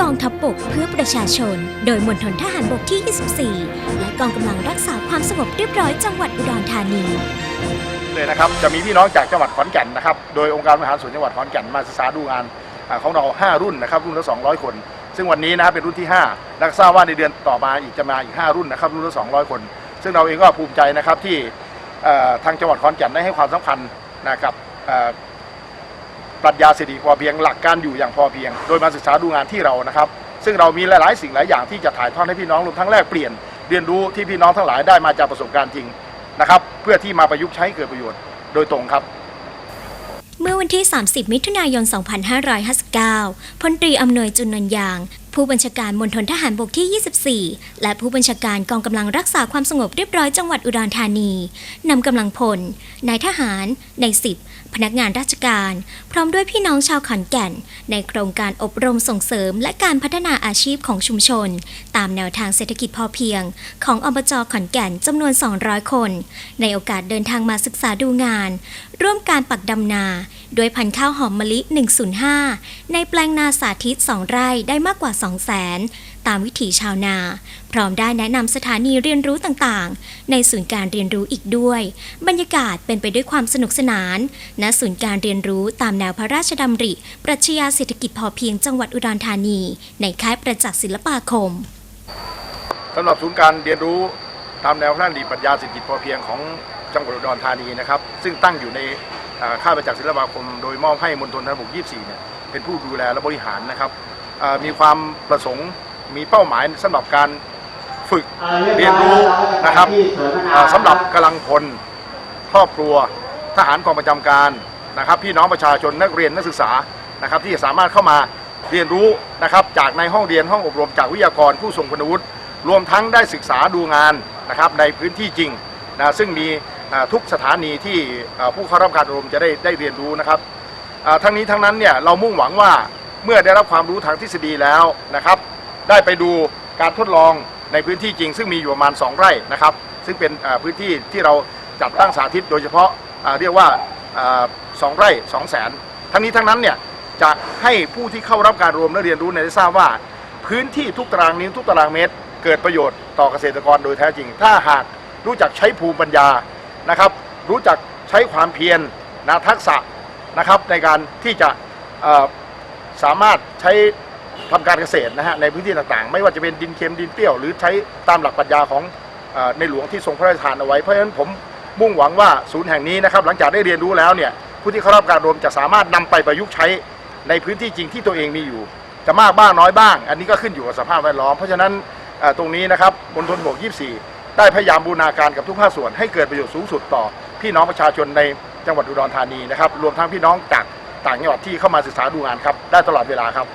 กองทัพบกเพื่อประชาชน โดยมณฑลทหารบกที่ 24 และกองกำลังรักษาความสงบเรียบร้อยจังหวัดอุดรธานี เลยนะครับจะมีพี่น้องจากจังหวัดขอนแก่นนะครับโดยองค์การบริหารส่วนจังหวัดขอนแก่นมาศึกษาดูงานอ่าของเรา 5 รุ่นนะครับรุ่นละ 200 คน ซึ่งวันนี้นะครับเป็นรุ่นที่ 5 และทราบว่าในเดือนต่อมาอีกจะมาอีก 5 รุ่นนะครับรุ่นละ 200 คน ซึ่งเราเองก็ภูมิใจนะครับที่เอ่อทางจังหวัดขอนแก่นได้ให้ความสำคัญนะครับเอ่อ ปรัชญาเศรษฐกิจพอเพียง หลักการอยู่อย่างพอเพียง โดยมาศึกษาดูงานที่เรานะครับ ซึ่งเรามีหลาย ๆ สิ่งหลายอย่างที่จะถ่ายทอดให้พี่น้องรวมทั้งแลกเปลี่ยน เรียนรู้ที่พี่น้องทั้งหลายได้มาจากประสบการณ์จริงนะครับ เพื่อที่มาประยุกต์ใช้ให้เกิดประโยชน์โดยตรงครับเมื่อวันที่ 30 มิถุนายน 2559 พลตรีอำนวยจุนันยางผู้บัญชาการมณฑลทหารบกที่ 24 และผู้บัญชาการกองกำลังรักษาความสงบเรียบร้อยจังหวัดอุดรธานีนำกำลังพล นายทหาร นายสิบ พนักงานราชการ พร้อมด้วยพี่น้องชาวขอนแก่น ในโครงการอบรมส่งเสริมและการพัฒนาอาชีพของชุมชน ตามแนวทางเศรษฐกิจพอเพียง ของอบจขอนแก่นจำนวน 200 คน ในโอกาสเดินทางมาศึกษาดูงาน ร่วมการปักดำนาด้วยพันธุ์ข้าวหอมมะลิ 105 ในแปลงนาสาธิต 2 ไร่ได้มากกว่า2แสนตามวิถีชาวนา พร้อมได้แนะนำสถานีเรียนรู้ต่างๆ ในศูนย์การเรียนรู้อีกด้วย บรรยากาศเป็นไปด้วยความสนุกสนาน ณศูนย์การเรียนรู้ตามแนวพระราชดำริ ปรัชญาเศรษฐกิจพอเพียงจังหวัดอุดรธานี ในค่ายประจักษ์ศิลปาคมสำหรับศูนย์การเรียนรู้ตามแนวพระราชดำริปรัชญาเศรษฐกิจพอเพียงของจังหวัดอุดรธานีนะครับซึ่งตั้งอยู่ในค่ายประจักษ์ศิลปาคม โดยมอบให้มณฑลทหารบก24เนี่ยเป็นผู้ดูแลและบริหารนะครับ มีความประสงค์มีเป้าหมายสำหรับการฝึกเรียนรู้นะครับอ่าสำหรับกำลังพลครอบครัวทหารกองประจำการนะครับ พี่น้องประชาชนนักเรียนนักศึกษานะครับ ที่จะสามารถเข้ามาเรียนรู้นะครับ จากในห้องเรียนห้องอบรมจากวิทยากรผู้ทรงคุณวุฒิรวมทั้งได้ศึกษาดูงานนะครับในพื้นที่จริงนะซึ่งมีอ่าทุกสถานีที่อ่าผู้เข้ารับการอบรมจะได้ได้เรียนรู้นะครับอ่าทั้งนี้ทั้งนั้นเนี่ยเรามุ่งหวังว่า เมื่อได้รับความรู้ทางทฤษฎีแล้วนะครับ ได้ไปดูการทดลองในพื้นที่จริง ซึ่งมีอยู่ประมาณ 2 ไร่นะครับ ซึ่งเป็นพื้นที่ที่เราจัดตั้งสาธิตโดยเฉพาะเรียกว่าสองไร่2 0 0แสนทั้งนี้ทั้งนั้นเนี่ยจะให้ผู้ที่เข้ารับการรวมและเรียนรู้เนี่ยได้ทราบว่า พื้นที่ทุกตารางนิ้วทุกตารางเมตร เกิดประโยชน์ต่อเกษตรกรโดยแท้จริง ถ้าหากรู้จักใช้ภูมิปัญญานะครับ รู้จักใช้ความเพียรนะทักษะนะครับในการที่จะ สามารถใช้ทำการเกษตรนะฮะในพื้นที่ต่างๆ ไม่ว่าจะเป็นดินเค็มดินเปรี้ยว หรือใช้ตามหลักปรัชญาของอในหลวงที่ทรงพระราชทานเอาไว้เพราะฉะนั้นผมมุ่งหวังว่าศูนย์แห่งนี้นะครับหลังจากได้เรียนรู้แล้วเนี่ยผู้ที่เข้ารับการรวมจะสามารถนำไปประยุกต์ใช้ในพื้นที่จริงที่ตัวเองมีอยู่ จะมากบ้างน้อยบ้าง อันนี้ก็ขึ้นอยู่กับสภาพแวดล้อม เพราะฉะนั้นตรงนี้นะครับบนทนบก24 ได้พยายามบูรณาการกับทุกภาคส่วนให้เกิดประโยชน์สูงสุดต่อพี่น้องประชาชนในจังหวัดอุดรธานีนะครับรวมทั้งพี่น้องจาก ต่างจังหวัดที่เข้ามาศึกษาดูงานครับ ได้ตลอดเวลาครับ